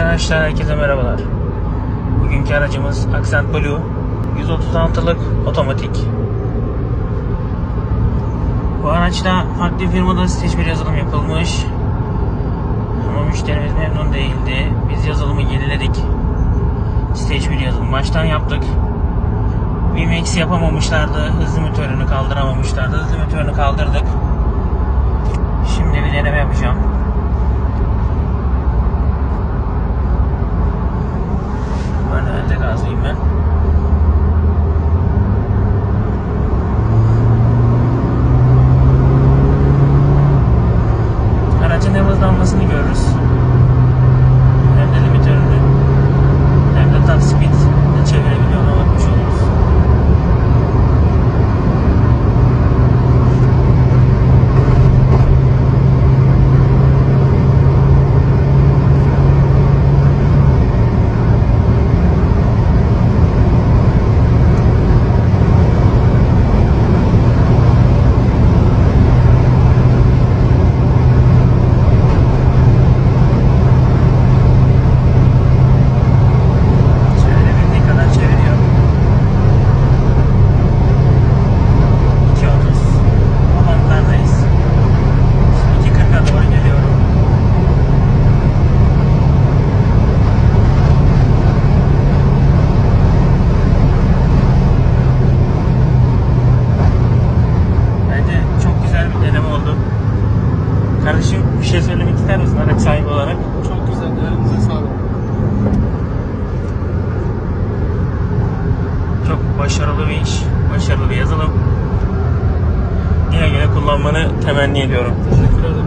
Arkadaşlar herkese merhabalar. Bugünkü aracımız Accent Blue 136'lık otomatik. Bu araçta farklı firmada stage bir yazılım yapılmış. Ama müşterimiz memnun değildi. Biz yazılımı yeniledik. Stage bir yazılım baştan yaptık. VMAX yapamamışlardı. Hızlı motorunu kaldıramamışlardı. Hızlı motorunu kaldırdık. Aussie man. şey söylemek ister misin araç sahibi olarak? Çok güzel. Elinize sağlık. Çok başarılı bir iş. Başarılı bir yazılım. Güle güle kullanmanı temenni ediyorum. Teşekkür ederim.